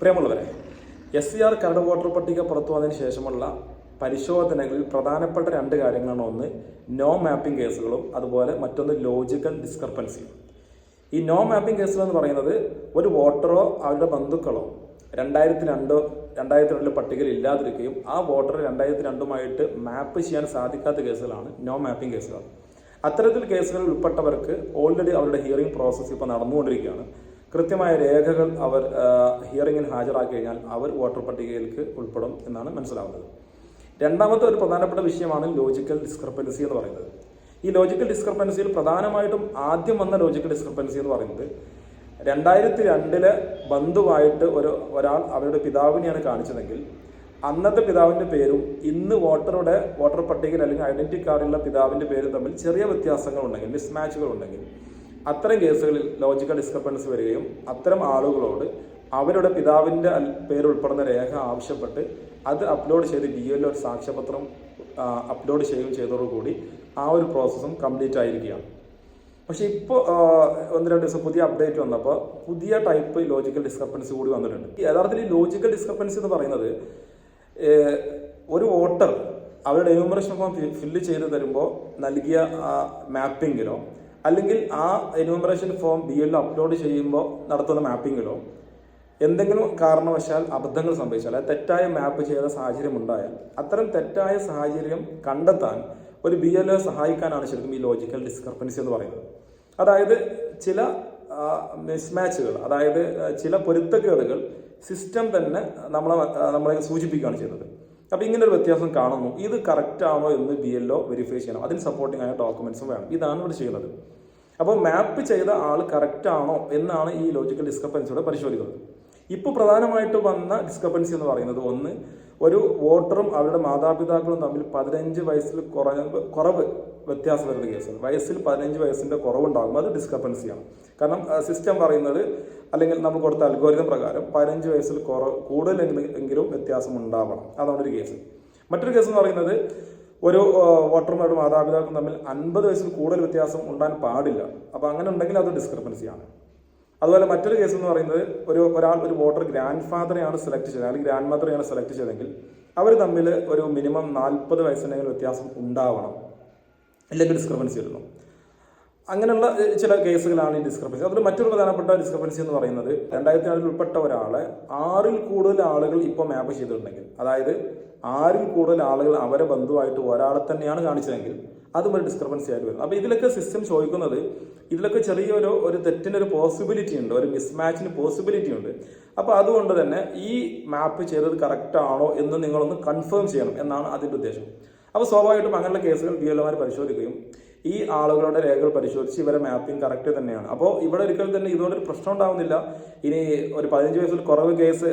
പ്രിയമുള്ളവരെ S C R കരട് voter പട്ടിക പുറത്തു വന്നതിന് ശേഷമുള്ള പരിശോധനകളിൽ പ്രധാനപ്പെട്ട രണ്ട് കാര്യങ്ങളാണ് ഒന്ന് നോ മാപ്പിംഗ് കേസുകളും അതുപോലെ മറ്റൊന്ന് ലോജിക്കൽ ഡിസ്ക്രപ്പൻസിയും ഈ നോ മാപ്പിംഗ് കേസുകൾ എന്ന് പറയുന്നത് ഒരു വോട്ടറോ അവരുടെ ബന്ധുക്കളോ രണ്ടായിരത്തി രണ്ടോ രണ്ടായിരത്തി രണ്ടിലെ പട്ടികയിൽ ഇല്ലാതിരിക്കുകയും ആ വോട്ടർ രണ്ടായിരത്തി രണ്ടുമായിട്ട് മാപ്പ് ചെയ്യാൻ സാധിക്കാത്ത കേസുകളാണ് നോ മാപ്പിംഗ് കേസുകൾ. അത്തരത്തിൽ കേസുകളിൽ ഉൾപ്പെട്ടവർക്ക് ഓൾറെഡി അവരുടെ ഹിയറിംഗ് പ്രോസസ്സ് ഇപ്പോൾ നടന്നുകൊണ്ടിരിക്കുകയാണ്. കൃത്യമായ രേഖകൾ അവർ ഹിയറിങ്ങിന് ഹാജരാക്കി കഴിഞ്ഞാൽ അവർ വോട്ടർ പട്ടികയിലേക്ക് ഉൾപ്പെടും എന്നാണ് മനസ്സിലാവുന്നത്. രണ്ടാമത്തെ ഒരു പ്രധാനപ്പെട്ട വിഷയമാണ് ലോജിക്കൽ ഡിസ്ക്രിപ്പൻസി എന്ന് പറയുന്നത്. ഈ ലോജിക്കൽ ഡിസ്ക്രിപ്പൻസിയിൽ പ്രധാനമായിട്ടും ആദ്യം വന്ന ലോജിക്കൽ ഡിസ്ക്രിപ്പൻസി എന്ന് പറയുന്നത് രണ്ടായിരത്തി രണ്ടിലെ ബന്ധുവായിട്ട് ഒരു ഒരാൾ അവരുടെ പിതാവിനെയാണ് കാണിച്ചതെങ്കിൽ അന്നത്തെ പിതാവിന്റെ പേരും ഇന്ന് വോട്ടറുടെ വോട്ടർ പട്ടികയിൽ അല്ലെങ്കിൽ ഐഡന്റിറ്റി കാർഡിലുള്ള പിതാവിന്റെ പേരും തമ്മിൽ ചെറിയ വ്യത്യാസങ്ങൾ ഉണ്ടെങ്കിൽ മിസ്മാച്ചുകൾ ഉണ്ടെങ്കിൽ അത്തരം കേസുകളിൽ ലോജിക്കൽ ഡിസ്ക്രിപ്പൻസി വരികയും അത്തരം ആളുകളോട് അവരുടെ പിതാവിന്റെ പേരുൾപ്പെടുന്ന രേഖ ആവശ്യപ്പെട്ട് അത് അപ്ലോഡ് ചെയ്ത് ബി എൽ ഒരു സാക്ഷ്യപത്രം അപ്ലോഡ് ചെയ്യുകയും ചെയ്തതോടുകൂടി ആ ഒരു പ്രോസസ്സും കംപ്ലീറ്റ് ആയിരിക്കുകയാണ്. പക്ഷേ ഇപ്പോൾ ഒന്ന് രണ്ട് ദിവസം പുതിയ അപ്ഡേറ്റ് വന്നപ്പോൾ പുതിയ ടൈപ്പ് ലോജിക്കൽ ഡിസ്ക്രിപ്പൻസി കൂടി വന്നിട്ടുണ്ട്. യഥാർത്ഥത്തിൽ ഈ ലോജിക്കൽ ഡിസ്ക്രിപ്പൻസി എന്ന് പറയുന്നത് ഒരു വോട്ടർ അവരുടെ ന്യൂമറേഷൻ ഫോം ഫില്ല് ചെയ്ത് തരുമ്പോൾ നൽകിയ മാപ്പിങ്ങിലോ അല്ലെങ്കിൽ ആ enumeration form B L O upload ചെയ്യുമ്പോൾ നടത്തുന്ന മാപ്പിങ്ങിലോ എന്തെങ്കിലും കാരണവശാൽ അബദ്ധങ്ങൾ സംഭവിച്ചാൽ തെറ്റായ മാപ്പ് ചെയ്ത സാഹചര്യം ഉണ്ടായാൽ അത്തരം തെറ്റായ സാഹചര്യം കണ്ടെത്താൻ ഒരു ബി എൽ സഹായിക്കാനാണ് ശരിക്കും ഈ ലോജിക്കൽ ഡിസ്ക്രിപ്പൻസി എന്ന് പറയുന്നത്. അതായത് ചില മിസ്മാച്ചുകൾ അതായത് ചില പൊരുത്തക്കേടുകൾ സിസ്റ്റം തന്നെ നമ്മളെ നമ്മളെ സൂചിപ്പിക്കുകയാണ് ചെയ്യുന്നത്. അപ്പോൾ ഇങ്ങനെ ഒരു വ്യത്യാസം കാണുന്നു. ഇത് കറക്റ്റ് ആണോ എന്ന് ബി എൽ ഒ വെരിഫൈ ചെയ്യണം. അതിന് സപ്പോർട്ടിംഗ് ആയ ഡോക്യുമെന്റ്സും വേണം. ഇതാണ് ഇവിടെ ചെയ്യുന്നത്. അപ്പോൾ മാപ്പ് ചെയ്ത ആൾ കറക്റ്റ് ആണോ എന്നാണ് ഈ ലോജിക്കൽ ഡിസ്കപ്പൻസിയുടെ പരിശോധിക്കുന്നത്. ഇപ്പോൾ പ്രധാനമായിട്ട് വന്ന ഡിസ്കപ്പൻസി എന്ന് പറയുന്നത് ഒന്ന് ഒരു വോട്ടറും അവരുടെ മാതാപിതാക്കളും തമ്മിൽ പതിനഞ്ച് വയസ്സിൽ കുറഞ്ഞ കുറവ് വ്യത്യാസം വരുന്ന കേസ് വയസ്സിൽ പതിനഞ്ച് വയസ്സിന്റെ കുറവുണ്ടാകും അത് ഡിസ്കപ്പൻസിയാണ് കാരണം സിസ്റ്റം പറയുന്നത് അല്ലെങ്കിൽ നമ്മൾ കൊടുത്ത അൽഗോരിതം പ്രകാരം പതിനഞ്ച് വയസ്സിൽ കുറവ് കൂടുതലെങ്കിലും വ്യത്യാസം ഉണ്ടാവണം. അതാണ് ഒരു കേസ്. മറ്റൊരു കേസ് എന്ന് പറയുന്നത് ഒരു വോട്ടറും മാതാപിതാക്കൾ തമ്മിൽ അൻപത് വയസ്സിൽ കൂടുതൽ വ്യത്യാസം ഉണ്ടാൻ പാടില്ല. അപ്പോൾ അങ്ങനെ ഉണ്ടെങ്കിൽ അത് ഡിസ്ക്രിപ്പൻസിയാണ് അതുപോലെ മറ്റൊരു കേസ് എന്ന് പറയുന്നത് ഒരു ഒരാൾ ഒരു വോട്ടർ ഗ്രാൻഡ് ഫാദറെയാണ് സെലക്ട് ചെയ്തത്. അല്ലെങ്കിൽ ഗ്രാൻഡ് മദറെയാണ് സെലക്ട് ചെയ്തതെങ്കിൽ അവർ തമ്മിൽ ഒരു മിനിമം നാൽപ്പത് വയസ്സിനെങ്കിലും വ്യത്യാസം ഉണ്ടാവണം. ഇല്ലെങ്കിൽ ഡിസ്ക്രിപ്പൻസി വരുന്നു. അങ്ങനെയുള്ള ചില കേസുകളാണ് ഈ ഡിസ്ക്രിപ്പൻസി അതിൽ മറ്റൊരു പ്രധാനപ്പെട്ട ഡിസ്ക്രിപ്പൻസി എന്ന് പറയുന്നത് രണ്ടായിരത്തി നാലിൽ ഉൾപ്പെട്ട ഒരാളെ ആറിൽ കൂടുതൽ ആളുകൾ ഇപ്പോൾ മാപ്പ് ചെയ്തിട്ടുണ്ടെങ്കിൽ അതായത് ആറിൽ കൂടുതൽ ആളുകൾ അവരെ ബന്ധുവായിട്ട് ഒരാളെ തന്നെയാണ് കാണിച്ചതെങ്കിൽ അതും ഒരു ഡിസ്ക്രിപ്പൻസി ആയിട്ട് വരും. അപ്പോൾ ഇതിലൊക്കെ സിസ്റ്റം ചോദിക്കുന്നത് ഇതിലൊക്കെ ചെറിയൊരു ഒരു തെറ്റിന്റെ ഒരു പോസിബിലിറ്റി ഉണ്ട് ഒരു മിസ്മാച്ചിന് പോസിബിലിറ്റി ഉണ്ട്. അപ്പോൾ അതുകൊണ്ട് തന്നെ ഈ മാപ്പ് ചെയ്തത് കറക്റ്റ് ആണോ എന്ന് നിങ്ങളൊന്ന് കൺഫേം ചെയ്യണം എന്നാണ് അതിന്റെ ഉദ്ദേശം. അപ്പോൾ സ്വാഭാവികമായിട്ടും അങ്ങനെയുള്ള കേസുകൾ ബി എൽമാർ പരിശോധിക്കുകയും ഈ ആളുകളുടെ രേഖകൾ പരിശോധിച്ച് ഇവരെ മാപ്പിംഗ് കറക്റ്റ് തന്നെയാണ്. അപ്പോൾ ഇവിടെ ഒരിക്കലും തന്നെ ഇതുകൊണ്ടൊരു പ്രശ്നം ഉണ്ടാവുന്നില്ല. ഇനി ഒരു പതിനഞ്ച് വയസ്സിൽ കുറവ് കേസ്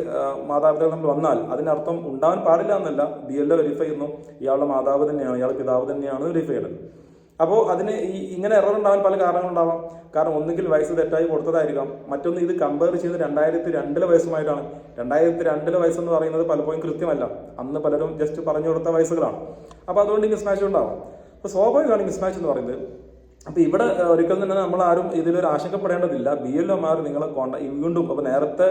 മാതാപിതാക്കൾ നമ്മൾ വന്നാൽ അതിനർത്ഥം ഉണ്ടാവാൻ പാടില്ല എന്നല്ല. ബി എൽ വെരിഫൈ ചെയ്യുന്നു. ഇയാളുടെ മാതാവ് തന്നെയാണ് ഇയാളുടെ പിതാവ് തന്നെയാണ് വെരിഫൈ ചെയ്യുന്നത് അപ്പോൾ അതിന് ഈ ഇങ്ങനെ എറർ ഉണ്ടാവാൻ പല കാരണങ്ങളുണ്ടാവാം കാരണം ഒന്നുകിൽ വയസ്സ് തെറ്റായി കൊടുത്തതായിരിക്കാം. മറ്റൊന്ന് ഇത് കമ്പയർ ചെയ്ത് രണ്ടായിരത്തി രണ്ടിലെ വയസ്സുമായിട്ടാണ്. രണ്ടായിരത്തി രണ്ടിലെ വയസ്സെന്ന് പറയുന്നത് പലപ്പോഴും കൃത്യമല്ല. അന്ന് പലരും ജസ്റ്റ് പറഞ്ഞു കൊടുത്ത വയസ്സുകളാണ്. അപ്പോൾ അതുകൊണ്ട് മിസ്മാച്ച് ഉണ്ടാവും. അപ്പോൾ സ്വാഭാവികമാണ് മിസ്മാച്ച് എന്ന് പറയുന്നത്. അപ്പോൾ ഇവിടെ ഒരിക്കലും തന്നെ നമ്മൾ ആരും ഇതിലൊരു ആശങ്കപ്പെടേണ്ടതില്ല. ബി എൽ ഒമാർ നിങ്ങളെ കോണ്ടാക്ട് വീണ്ടും അപ്പോൾ നേരത്തെ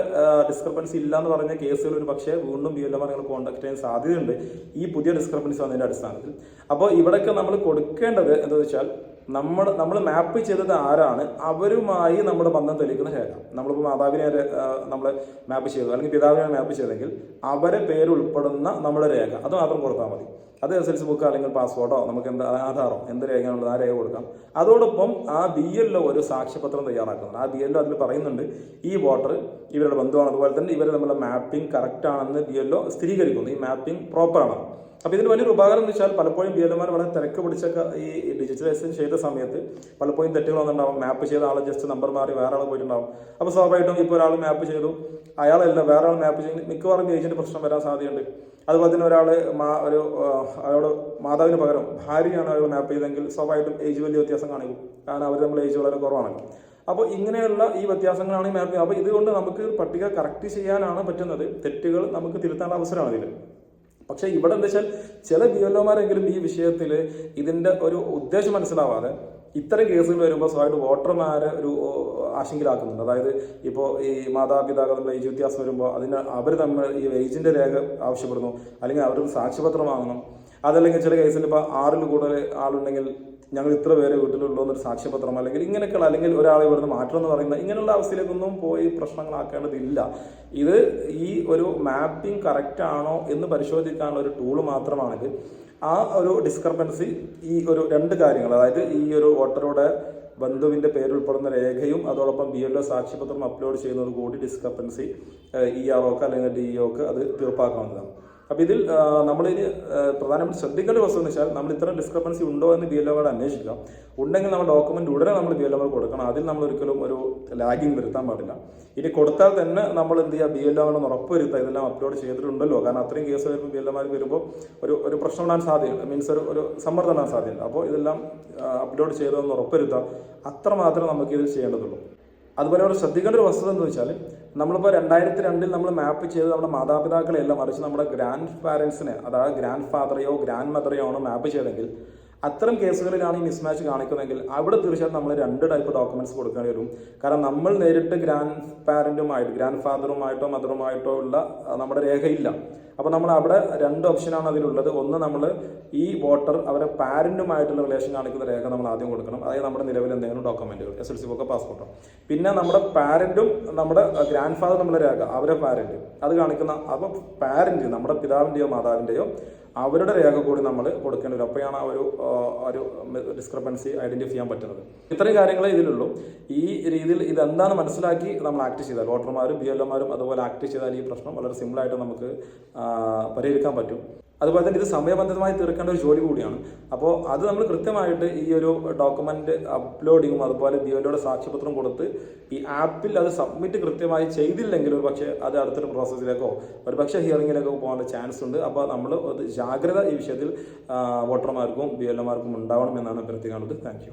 ഡിസ്ക്രിപ്പൻസി ഇല്ല എന്ന് പറഞ്ഞ കേസുകൾ ഒരു പക്ഷേ വീണ്ടും ബി എൽ ഒമാർ നിങ്ങൾ കോണ്ടാക്ട് ചെയ്യാൻ സാധ്യതയുണ്ട്. ഈ പുതിയ ഡിസ്ക്രിപ്പൻസി വന്നതിന്റെ അടിസ്ഥാനത്തിൽ. അപ്പോൾ ഇവിടെയൊക്കെ നമ്മൾ കൊടുക്കേണ്ടത് എന്താണെന്ന് വെച്ചാൽ നമ്മൾ നമ്മൾ മാപ്പ് ചെയ്തത് ആരാണ്? അവരുമായി നമ്മുടെ ബന്ധം തെളിയിക്കുന്ന രേഖ നമ്മളിപ്പോൾ മാതാവിനെ നമ്മൾ മാപ്പ് ചെയ്തു. അല്ലെങ്കിൽ പിതാവിനെ മാപ്പ് ചെയ്തെങ്കിൽ അവരെ പേരുൾപ്പെടുന്ന നമ്മുടെ രേഖ. അത് മാത്രം കൊടുത്താൽ മതി. അത് എസ് എൽ സി ബുക്ക് അല്ലെങ്കിൽ പാസ്പോർട്ടോ നമുക്ക് എന്താ ആധാറോ എന്ത് രേഖയാണുള്ളത് ആ രേഖ കൊടുക്കാം. അതോടൊപ്പം ആ ബി എല്ലോ ഒരു സാക്ഷ്യപത്രം തയ്യാറാക്കുന്നുണ്ട്. ആ ബി എല്ലോ അതിൽ പറയുന്നുണ്ട് ഈ വോട്ടർ ഇവരുടെ ബന്ധുവാണ്. അതുപോലെ തന്നെ ഇവർ തമ്മിലുള്ള മാപ്പിംഗ് കറക്റ്റ് ആണെന്ന് ബി എല്ലോ സ്ഥിരീകരിക്കുന്നു. ഈ മാപ്പിംഗ് പ്രോപ്പറാണ് അപ്പോൾ ഇതിന് വലിയൊരു ഉപകാരം എന്ന് വെച്ചാൽ പലപ്പോഴും ബി എൽമാർ വളരെ തിരക്ക് പിടിച്ചൊക്കെ ഈ ഡിജിറ്റലൈസേഷൻ ചെയ്ത സമയത്ത് പലപ്പോഴും തെറ്റുകൾ വന്നിട്ടുണ്ടാവും. മാപ്പ് ചെയ്ത ആൾ ജസ്റ്റ് നമ്പർ മാറി വേറെ ആൾ പോയിട്ടുണ്ടാവും. അപ്പോൾ സ്വാഭാവികമായിട്ടും ഇപ്പോൾ ഒരാൾ മാപ്പ് ചെയ്തു. അയാളല്ല വേറെ ആൾ മാപ്പ് ചെയ്ത്. മിക്കവാറും ഏജന്റ് പ്രശ്നം വരാൻ സാധ്യതയുണ്ട്. അതുപോലെ തന്നെ ഒരാൾ ഒരു ആ, അയാളോട് മാതാവിന് പകരം ഭാര്യയാണ് അയാൾ മാപ്പ് ചെയ്തെങ്കിൽ സ്വാഭാവികമായിട്ടും ഏജ് വലിയ വ്യത്യാസം കാണിക്കും. കാരണം അവർ നമ്മൾ ഏജ് വളരെ കുറവാണ്. അപ്പോൾ ഇങ്ങനെയുള്ള ഈ വ്യത്യാസങ്ങളാണ് ഈ മാപ്പ് അപ്പോൾ ഇതുകൊണ്ട് നമുക്ക് പട്ടിക കറക്റ്റ് ചെയ്യാനാണ് പറ്റുന്നത്. തെറ്റുകൾ നമുക്ക് തിരുത്താനുള്ള അവസരമാണ് ഇതിൽ പക്ഷേ ഇവിടെ എന്താ വെച്ചാൽ ചില ബി എൽഒമാരെങ്കിലും ഈ വിഷയത്തിൽ ഇതിന്റെ ഒരു ഉദ്ദേശം മനസ്സിലാവാതെ ഇത്തരം കേസുകൾ വരുമ്പോൾ സ്വയമായിട്ട് വോട്ടർമാരെ ഒരു ആശങ്കയിലാക്കുന്നുണ്ട്. അതായത് ഇപ്പോൾ ഈ മാതാപിതാക്കൾ തമ്മിൽ ഏജ് വ്യത്യാസം വരുമ്പോൾ അതിന് അവർ തമ്മിൽ ഈ ഏജിന്റെ രേഖ ആവശ്യപ്പെടുന്നു. അല്ലെങ്കിൽ അവർ സാക്ഷ്യപത്രം വാങ്ങണം. അതല്ലെങ്കിൽ ചില കേസിൽ ഇപ്പോൾ ആറിൽ കൂടുതൽ ആളുണ്ടെങ്കിൽ ഞങ്ങൾ ഇത്ര പേരെ വീട്ടിലുള്ളൂ എന്നൊരു സാക്ഷ്യപത്രം അല്ലെങ്കിൽ ഇങ്ങനെയൊക്കെയുള്ള അല്ലെങ്കിൽ ഒരാളെ ഇവിടുന്ന് മാറ്റം എന്ന് പറയുന്ന ഇങ്ങനെയുള്ള അവസ്ഥയിലേക്കൊന്നും പോയി പ്രശ്നങ്ങളാക്കേണ്ടതില്ല. ഇത് ഈ ഒരു മാപ്പിംഗ് കറക്റ്റ് ആണോ എന്ന് പരിശോധിക്കാനുള്ള ഒരു ടൂൾ മാത്രമാണിത്. ആ ഒരു ഡിസ്ക്രപ്പൻസി ഈ ഒരു രണ്ട് കാര്യങ്ങൾ അതായത് ഈ ഒരു വോട്ടറുടെ ബന്ധുവിന്റെ പേരുൾപ്പെടുന്ന രേഖയും അതോടൊപ്പം ബി എൽ ഒ സാക്ഷ്യപത്രം അപ്ലോഡ് ചെയ്യുന്നത് കൂടി ഇ ആർ ഒക്ക് അല്ലെങ്കിൽ ഡി ഒക്ക് അത് തീർപ്പാക്കാവുന്നതാണ്. അപ്പൊ ഇതിൽ നമ്മളിതിന് പ്രധാനമായിട്ട് ശ്രദ്ധിക്കേണ്ട വസ്തു എന്ന് വെച്ചാൽ നമ്മൾ ഇത്തരം ഡിസ്ക്രപ്പൻസി ഉണ്ടോ എന്ന് ബി എൽ ഒയോട് അന്വേഷിക്കാം. ഉണ്ടെങ്കിൽ നമ്മൾ ഡോക്യുമെന്റ് ഉടനെ നമ്മൾ ബി എൽ ഒ കൊടുക്കണം. അതിൽ നമ്മൾ ഒരിക്കലും ഒരു ലാഗിങ് വരുത്താൻ പാടില്ല. ഇനി കൊടുത്താൽ തന്നെ നമ്മൾ എന്ത് ചെയ്യുക ബി എൽ ഒ ഉറപ്പുവരുത്തുക ഇതെല്ലാം അപ്ലോഡ് ചെയ്തിട്ടുണ്ടല്ലോ. കാരണം അത്രയും കേസ് വരുമ്പോൾ ബി എൽ ഒമാർക്ക് വരുമ്പോൾ ഒരു ഒരു പ്രശ്നം ഉണ്ടാകാൻ സാധ്യത മീൻസ് ഒരു ഒരു സമ്മർദ്ദം ഉണ്ടാകാൻ സാധ്യതയുണ്ട് അപ്പോൾ ഇതെല്ലാം അപ്ലോഡ് ചെയ്തതെന്ന് ഉറപ്പുവരുത്താം അത്രമാത്രം നമുക്ക് ഇതിൽ ചെയ്യേണ്ടതുള്ളൂ. അതുപോലെ അവിടെ ശ്രദ്ധിക്കേണ്ട ഒരു വസ്തുത എന്ന് വെച്ചാൽ നമ്മളിപ്പോൾ രണ്ടായിരത്തി രണ്ടിൽ നമ്മൾ മാപ്പ് ചെയ്ത് നമ്മുടെ മാതാപിതാക്കളെയല്ല മറിച്ച് നമ്മുടെ ഗ്രാൻഡ് പാരൻസിനെ അതായത് ഗ്രാൻഡ് ഫാദറെയോ ഗ്രാൻഡ് മദറെയോ ആണ് മാപ്പ് ചെയ്തെങ്കിൽ അത്തരം കേസുകളിലാണ് ഈ മിസ്മാച്ച് കാണിക്കുന്നതെങ്കിൽ അവിടെ തീർച്ചയായിട്ടും നമ്മൾ രണ്ട് ടൈപ്പ് ഡോക്യുമെന്റ്സ് കൊടുക്കേണ്ടി വരും. കാരണം നമ്മൾ നേരിട്ട് ഗ്രാൻഡ് പാരന്റുമായിട്ട് ഗ്രാൻഡ് ഫാദറുമായിട്ടോ മദറുമായിട്ടോ ഉള്ള നമ്മുടെ രേഖയില്ല. അപ്പോൾ നമ്മൾ അവിടെ രണ്ട് ഓപ്ഷനാണ് അതിലുള്ളത്. ഒന്ന് നമ്മൾ ഈ വോട്ടർ അവരെ പാരന്റുമായിട്ടുള്ള റിലേഷൻ കാണിക്കുന്ന രേഖ നമ്മൾ ആദ്യം കൊടുക്കണം. അതായത് നമ്മുടെ നിലവിൽ എന്തെങ്കിലും ഡോക്യുമെന്റുകൾ എസ് എൽ സി ബുക്കോ പാസ്പോർട്ടോ പിന്നെ നമ്മുടെ പാരന്റും നമ്മുടെ ഗ്രാൻഡ് ഫാദർ നമ്മളെ രേഖ അവരെ പാരന്റ് അത് കാണിക്കുന്ന അപ്പോൾ പാരന്റ് നമ്മുടെ പിതാവിന്റെയോ മാതാവിന്റെയോ അവരുടെ രേഖ കൂടി നമ്മൾ കൊടുക്കേണ്ടി വരും. അപ്പോഴാണ് ആ ഒരു ഒരു ഡിസ്ക്രിപ്പൻസി ഐഡന്റിഫൈ ചെയ്യാൻ പറ്റുന്നത്. ഇത്രയും കാര്യങ്ങളെ ഇതിലുള്ളൂ. ഈ രീതിയിൽ ഇതെന്താണ് മനസ്സിലാക്കി നമ്മൾ ആക്ട് ചെയ്താൽ വോട്ടർമാരും ബി എൽ അതുപോലെ ആക്ട് ചെയ്താൽ ഈ പ്രശ്നം വളരെ സിമ്പിളായിട്ട് നമുക്ക് പരിഹരിക്കാൻ പറ്റും. അതുപോലെ തന്നെ ഇത് സമയബന്ധിതമായി തീർക്കേണ്ട ഒരു ജോലി കൂടിയാണ്. അപ്പോൾ അത് നമ്മൾ കൃത്യമായിട്ട് ഈ ഒരു ഡോക്യുമെന്റ് അപ്ലോഡിങ്ങും അതുപോലെ എല്ലോടെ സാക്ഷ്യപത്രം കൊടുത്ത് ഈ ആപ്പിൽ അത് സബ്മിറ്റ് കൃത്യമായി ചെയ്തില്ലെങ്കിൽ ഒരു പക്ഷേ അത് അടുത്തൊരു പ്രോസസ്സിലേക്കോ ഒരു പക്ഷേ ഹിയറിങ്ങിലേക്കോ പോകാനുള്ള ചാൻസ് ഉണ്ട്. അപ്പോൾ നമ്മൾ ജാഗ്രത ഈ വിഷയത്തിൽ വോട്ടർമാർക്കും ബി എൽ എമാർക്കും ഉണ്ടാവണം എന്നാണ് അഭ്യർത്ഥിക്കാനുള്ളത് താങ്ക്